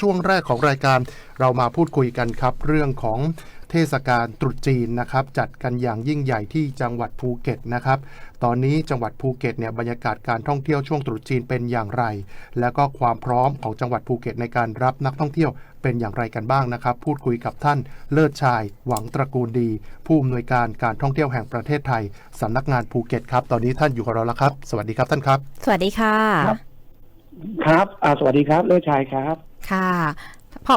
ช่วงแรกของรายการเรามาพูดคุยกันครับ เรื่องของเทศกาลตรุษจีนนะครับ จัดกันอย่างยิ่งใหญ่ที่จังหวัดภูเก็ตนะครับ ตอนนี้จังหวัดภูเก็ตเนี่ยบรรยากาศการท่องเที่ยวช่วงตรุษจีนเป็นอย่างไร แล้วก็ความพร้อมของจังหวัดภูเก็ตในการรับนักท่องเที่ยวเป็นอย่างไรกันบ้างนะครับ พูดคุยกับท่านเลิศชาย หวังตระกูลดี ผู้อำนวยการการท่องเที่ยวแห่งประเทศไทยสำนักงานภูเก็ตครับ ตอนนี้ท่านอยู่กับเราแล้วครับ สวัสดีครับท่านครับ สวัสดีค่ะ ครับ ครับอ่าสวัสดีครับ เลิศชายครับ ค่ะพอ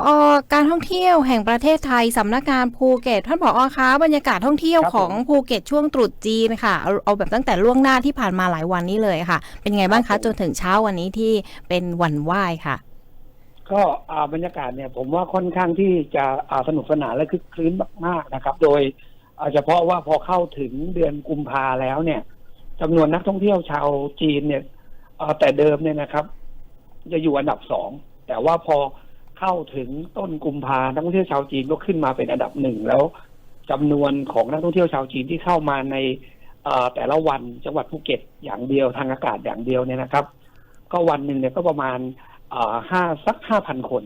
การท่องเที่ยวแห่งประเทศไทยสำนักงานภูเก็ตท่านผอคะบรรยากาศท่องเที่ยวครับของผม ภูเก็ตช่วงตรุษจีนค่ะเอาเอาแบบตั้งแต่ล่วงหน้าที่ผ่านมาหลายวันนี้เลยค่ะ เป็นไงบ้างครัคะบผมจนถึงเช้าวันนี้ที่เป็นวันไหว้ค่ะ ก็อ่าบรรยากาศเนี่ยผมว่าค่อนข้างที่จะอ่าสนุกสนานและคึกคลื้นมากๆนะครับ โดยอ่าเฉพาะว่าพอเข้าถึงเดือนกุมภาแล้วเนี่ยจำนวนนักท่องเที่ยวชาวจีนเนี่ยอ่าแต่เดิมเนี่ยนะครับ จะอยู่อันดับสอง แต่ว่าพอเข้าถึงต้นกุมภานักท่องเที่ยวชาวจีนก็ขึ้นมาเป็นอันดับหนึ่งแล้วจำนวนของนักท่องเที่ยวชาวจีนที่เข้ามาในเอ่อแต่ละวันจังหวัดภูเก็ตอย่างเดียวทางอากาศอย่างเดียวเนี่ยนะครับ ก็วันหนึ่งเนี่ยก็ประมาณเอ่อห้าสักห้าพันคน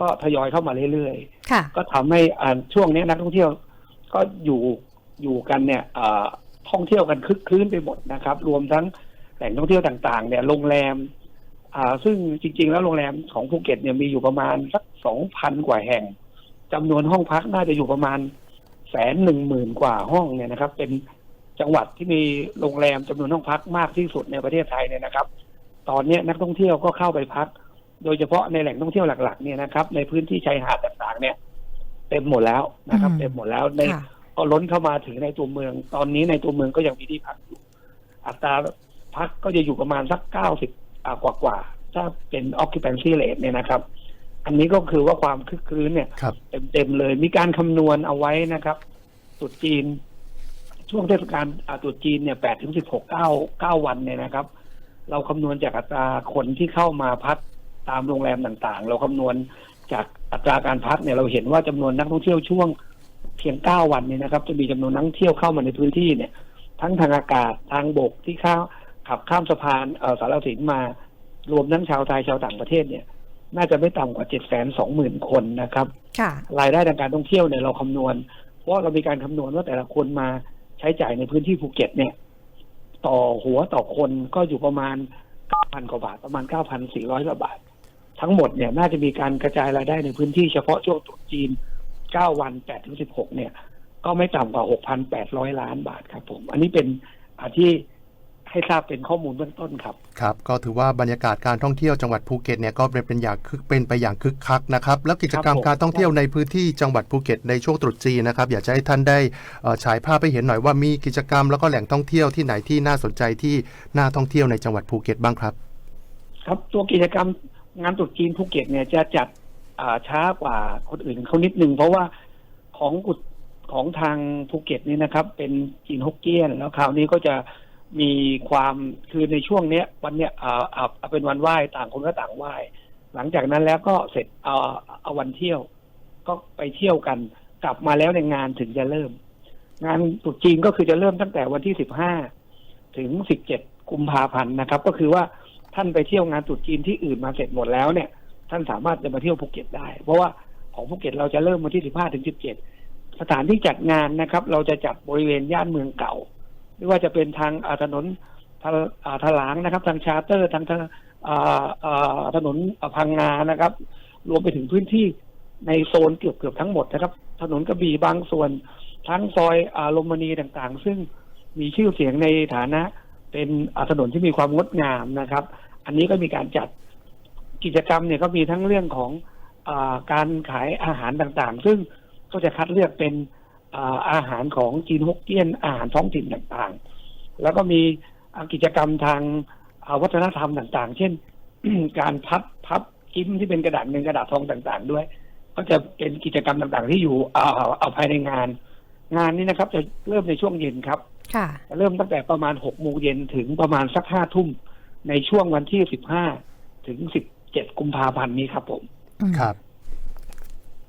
ก็ทยอยเข้ามาเรื่อยค่ะๆก็ทำให้อ่าช่วงนี้นักท่องเที่ยวก็อยู่อยู่กันเนี่ยเอ่อท่องเที่ยวกันคึกคืนไปหมดนะครับ รวมทั้งแหล่งท่องเที่ยวต่างๆ เนี่ยโรงแรม อ่า ซึ่งจริง ๆ แล้วโรงแรมของภูเก็ตเนี่ยมีอยู่ประมาณสักสองพันกว่าแห่งจำนวนห้องพักน่าจะอยู่ประมาณแสนหนึ่งหมื่นกว่าห้องเนี่ยนะครับ เป็นจังหวัดที่มีโรงแรมจำนวนห้องพักมากที่สุดในประเทศไทยเนี่ยนะครับ ตอนนี้นักท่องเที่ยวก็เข้าไปพัก โดยเฉพาะในแหล่งท่องเที่ยวหลักๆเนี่ยนะครับ ในพื้นที่ชายหาดต่างๆ เนี่ยเต็มหมดแล้วนะครับอืมเต็มหมดแล้วในค่ะก็ล้นเข้ามาถึงในตัวเมือง ตอนนี้ในตัวเมืองก็ยังมีที่พักอยู่อัตราพักก็จะอยู่ประมาณสักเก้าสิบ กว่ากว่าๆถ้าเป็น occupancy rate เนี่ยนะครับ อันนี้ก็คือว่าความคึกคืนเนี่ยครับเต็มๆเลยมีการคำนวณเอาไว้นะครับตรุษจีน ช่วงเทศกาลอ่าตรุษจีนเนี่ยแปดถึงสิบหกเก้าเก้าวันเนี่ยนะครับ เราคำนวณจากอัตราคนที่เข้ามาพักตามโรงแรมต่างๆ เราคำนวณจากอัตราการพักเนี่ยเราเห็นว่าจำนวนนักท่องเที่ยวช่วงเพียงเก้าวันเนี่ยนะครับ จะมีจำนวนนักท่องเที่ยวเข้ามาในพื้นที่เนี่ย ทั้งทางอากาศทางบกที่เข้า ขับข้ามสะพานเอ่อสารสินมารวมทั้งชาวไทยชาวต่างประเทศเนี่ย น่าจะไม่ต่ำกว่าเจ็ดแสนสองหมื่นคนนะครับค่ะรายได้ทางการท่องเที่ยวเนี่ยเราคำนวณ เพราะว่าเรามีการคำนวณว่าแต่ละคนมาใช้จ่ายในพื้นที่ภูเก็ตเนี่ย ต่อหัวต่อคนก็อยู่ประมาณ9,000กว่าบาทประมาณ9,400กว่าบาท ทั้งหมดเนี่ยน่าจะมีการกระจายรายได้ในพื้นที่เฉพาะช่วงตรุษจีน9วัน8ถึง16เนี่ย ก็ไม่ต่ำกว่า6,800ล้านบาทครับผม อันนี้เป็นอาที่ ให้ทราบเป็นข้อมูลเบื้องต้นครับ ครับ ก็ถือว่าบรรยากาศการท่องเที่ยวจังหวัดภูเก็ตเนี่ยก็เป็นเป็นอย่างคึกเป็นไปอย่างคึกคักนะครับ แล้วกิจกรรมครับผมการท่องเที่ยวในพื้นที่จังหวัดภูเก็ตในช่วงตรุษจีนนะครับ อยากจะให้ท่านได้เอ่อฉายภาพให้เห็นหน่อยว่ามีกิจกรรมแล้วก็แหล่งท่องเที่ยวที่ไหนที่น่าสนใจที่น่าท่องเที่ยวในจังหวัดภูเก็ตบ้างครับ ครับตัวกิจกรรมงานตรุษจีนภูเก็ตเนี่ยจะจัดอ่าช้ากว่าคนอื่นเขานิดนึงเพราะว่าของกุดของทางภูเก็ตนี่นะครับ เป็นจีนฮกเกี้ยนแล้วคราวนี้ก็จะ มีความคือในช่วงเนี้ยวันเนี้ยอ่าอ่าอ่าเป็นวันไหว้ต่างคนก็ต่างไหว้ หลังจากนั้นแล้วก็เสร็จเอาเอาวันเที่ยว ก็ไปเที่ยวกัน กลับมาแล้วในงานถึงจะเริ่ม งานตรุษจีนก็คือจะเริ่มตั้งแต่วันที่สิบห้าถึงสิบเจ็ดกุมภาพันธ์นะครับ ก็คือว่าท่านไปเที่ยวงานตรุษจีนที่อื่นมาเสร็จหมดแล้วเนี่ย ท่านสามารถจะมาเที่ยวภูเก็ตได้ เพราะว่าของภูเก็ตเราจะเริ่มวันที่15ถึง17สถานที่จัดงานนะครับ เราจะจัดบริเวณย่านเมืองเก่า ไม่ว่าจะเป็นทางถนนทะอ่าถลางนะครับ ทางชาร์เตอร์ทางทางถนนพังงานะครับ รวมไปถึงพื้นที่ในโซนเกือบเกือบทั้งหมดนะครับ ถนนกระบี่บางส่วน ทั้งซอยอาลมณีต่างๆ ซึ่งมีชื่อเสียงในฐานะ เป็นถนนที่มีความงดงามนะครับ อันนี้ก็มีการจัดกิจกรรมเนี่ยก็มีทั้งเรื่องของอการขายอาหารต่างๆ ซึ่งก็จะคัดเลือกเป็น อาอาหารของจีนฮกเกี้ยนอาหารท้องถิ่นต่างๆ แล้วก็มีอ่ากิจกรรมทางอ่าวัฒนธรรมต่างๆ เช่น การพับพับกิ้มที่เป็นกระดาษเงินกระดาษทองต่างๆ ด้วย ก็จะเป็นกิจกรรมต่างๆ ที่อยู่เอาเอาเอาภายในงาน งานนี้นะครับ จะเริ่มในช่วงเย็นครับค่ะเริ่มตั้งแต่ประมาณหกโมงเย็นถึงประมาณสักห้าทุ่มในช่วงวันที่สิบห้าถึงสิบเจ็ดกุมภาพันธ์นี้ครับผมอืมครับ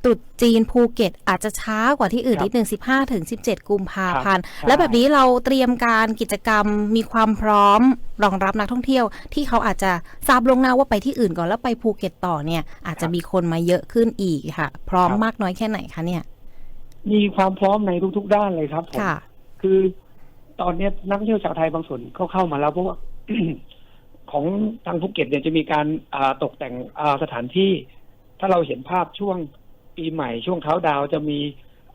ตรุษจีนภูเก็ตอาจจะช้ากว่าที่อื่นครับนิดหนึ่ง15ถึง17กุมภาพันธ์ครับแล้วแบบนี้เราเตรียมการกิจกรรมมีความพร้อมรองรับนักท่องเที่ยว ที่เขาอาจจะทราบล่วงหน้าว่าไปที่อื่นก่อนแล้วไปภูเก็ตต่อเนี่ยอาจจะมีคนมาเยอะขึ้นอีกค่ะ พร้อมมากน้อยแค่ไหนคะเนี่ย มีความพร้อมในทุกๆด้านเลยครับผมค่ะคือตอนเนี้ยนักท่องเที่ยวชาวไทยบางส่วนก็เข้ามาแล้วเพราะว่าของทางภูเก็ตเนี่ยจะมีการอ่าตกแต่งอ่าสถานที่ ถ้าเราเห็นภาพช่วง ปีใหม่ช่วงเขาดาวน์จะมี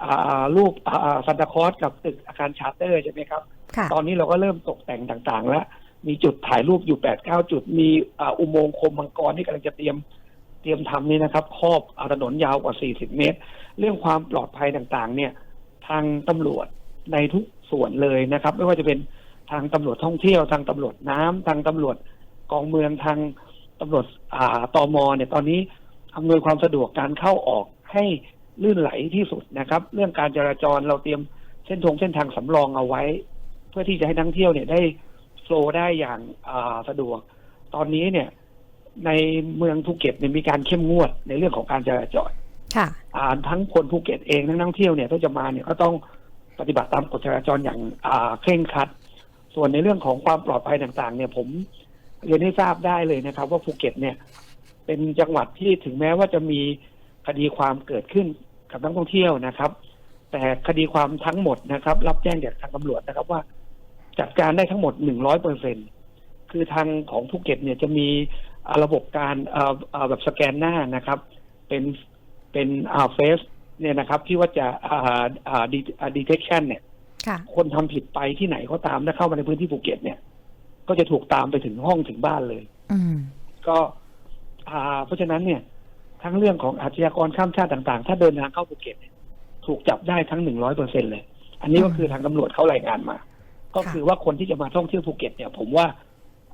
อ่ารูปอ่าซันตาคลอสกับตึกอาคารชาร์เตอร์ใช่ไหมครับค่ะตอนนี้เราก็เริ่มตกแต่งต่างๆ แล้ว มีจุดถ่ายรูปอยู่แปดเก้าจุด มีอ่าอุโมงค์โคมมังกรที่กำลังจะเตรียมเตรียมทำนี่นะครับ ครอบอ่าถนนยาวกว่าสี่สิบเมตร เรื่องความปลอดภัยต่างๆ เนี่ย ทางตำรวจในทุกส่วนเลยนะครับ ไม่ว่าจะเป็นทางตำรวจท่องเที่ยวทางตำรวจน้ำทางตำรวจกองเมืองทางตำรวจอ่าตมเนี่ยตอนนี้อำนวยความสะดวกการเข้าออก ให้ลื่นไหลที่สุดนะครับ เรื่องการจราจรเราเตรียมเส้นทงเส้นทางสำรองเอาไว้ เพื่อที่จะให้นักท่องเที่ยวเนี่ยได้โฟลว์ได้อย่างอ่าสะดวก ตอนนี้เนี่ย ในเมืองภูเก็ตเนี่ยมีการเข้มงวดในเรื่องของการจราจรค่ะอ่าทั้งคนภูเก็ตเองทั้งนักท่องเที่ยวเนี่ยถ้าจะมาเนี่ยก็ต้องปฏิบัติตามกฎจราจรอย่างอ่าเคร่งครัด ส่วนในเรื่องของความปลอดภัยต่างๆ เนี่ยผมเรียนให้ทราบได้เลยนะครับ ว่าภูเก็ตเนี่ย เป็นจังหวัดที่ถึงแม้ว่าจะมี คดีความเกิดขึ้นกับนักท่องเที่ยวนะครับ แต่คดีความทั้งหมดนะครับ รับแจ้งจากทางตำรวจนะครับว่า จัดการได้ทั้งหมดหนึ่งร้อยเปอร์เซ็นคือทางของภูเก็ตเนี่ยจะมีอ่าระบบการอ่าอ่าแบบสแกนหน้านะครับ เป็นเป็นอ่าเฟสเนี่ยนะครับ ที่ว่าจะอ่าอ่าดีเทคชันเนี่ยค่ะคนทำผิดไปที่ไหนก็ตามถ้าเข้ามาในพื้นที่ภูเก็ตเนี่ย ก็จะถูกตามไปถึงห้องถึงบ้านเลย อืมก็ อ่า เพราะฉะนั้นเนี่ย ทั้งเรื่องของอาชญากรข้ามชาติต่างๆ ถ้าเดินทางเข้าภูเก็ตเนี่ยถูกจับได้ทั้งหนึ่งร้อยเปอร์เซ็นเลย อันนี้ก็คือทางตำรวจเขารายงานมา ก็คือว่าคนที่จะมาท่องเที่ยวภูเก็ตเนี่ย ผมว่า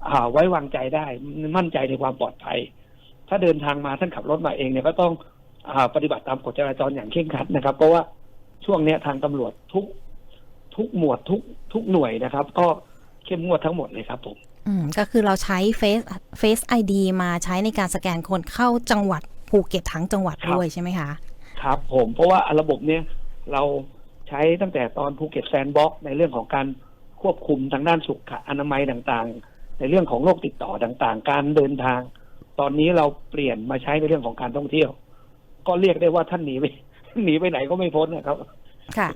อ่าไว้วางใจได้มั่นใจในความปลอดภัย ถ้าเดินทางมาท่านขับรถมาเองเนี่ยก็ต้องอ่าปฏิบัติตามกฎจราจรอย่างเคร่งครัดนะครับ เพราะว่าช่วงเนี้ยทางตำรวจทุกทุกหมวดทุกทุกหน่วยนะครับ ก็เข้มงวดทั้งหมดเลยครับผม อืมก็คือเราใช้ Face Face ID มาใช้ในการสแกนคนเข้าจังหวัด ภูเก็ตทั้งจังหวัดครับ ด้วยใช่ไหมคะ ครับผมเพราะว่าระบบเนี้ยเราใช้ตั้งแต่ตอนภูเก็ตแซนด์บ็อกในเรื่องของการควบคุมทางด้านสุขอนามัยต่างๆ ในเรื่องของโรคติดต่อต่างๆ การเดินทาง ตอนนี้เราเปลี่ยนมาใช้ในเรื่องของการท่องเที่ยว ก็เรียกได้ว่าท่านหนีไป หนีไปไหนก็ไม่พ้นนะครับ ค่ะ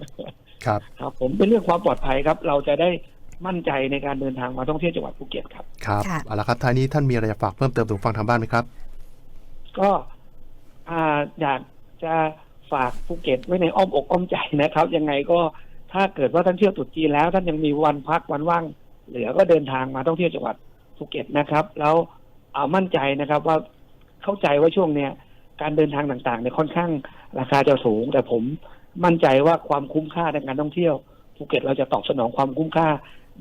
ครับ ครับ ผมเป็นเรื่องความปลอดภัยครับ เราจะได้มั่นใจในการเดินทางมาท่องเที่ยวจังหวัดภูเก็ตครับ ครับค่ะ เอาละครับท้ายนี้ท่านมีอะไรจะฝากเพิ่มเติมถึงฟังทางบ้านไหมครับ ก็ อ่าอยากจะฝากภูเก็ตไว้ในอ้อมอกอ้อมใจนะครับ ยังไงก็ถ้าเกิดว่าท่านเที่ยวตรุษจีนแล้ว ท่านยังมีวันพักวันว่าง เหลือก็เดินทางมาท่องเที่ยวจังหวัดภูเก็ตนะครับ แล้วเอามั่นใจนะครับว่าเข้าใจว่าช่วงเนี้ยการเดินทางต่างๆเนี่ยค่อนข้างราคาจะสูง แต่ผมมั่นใจว่าความคุ้มค่าในการท่องเที่ยวภูเก็ตเราจะตอบสนองความคุ้มค่า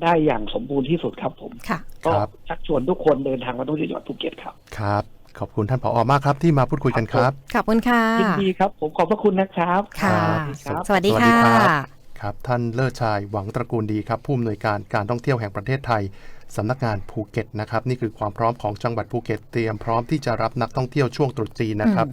ได้อย่างสมบูรณ์ที่สุดครับผมค่ะก็ครับชักชวนทุกคนเดินทางมาท่องเที่ยวจังหวัดภูเก็ตครับครับ ขอบคุณท่านผอมากครับที่มาพูดคุยกันครับ ขอบคุณค่ะยินดีครับ ผมขอบพระคุณนะครับ ค่ะ ครับ สวัสดีสวัสดีค่ะครับครับท่านเลิศชายหวังตระกูลดีครับ ผู้อำนวยการการท่องเที่ยวแห่งประเทศไทยสำนักงานภูเก็ตนะครับ นี่คือความพร้อมของจังหวัดภูเก็ตเตรียมพร้อมที่จะรับนักท่องเที่ยวช่วงตรุษจีนนะครับ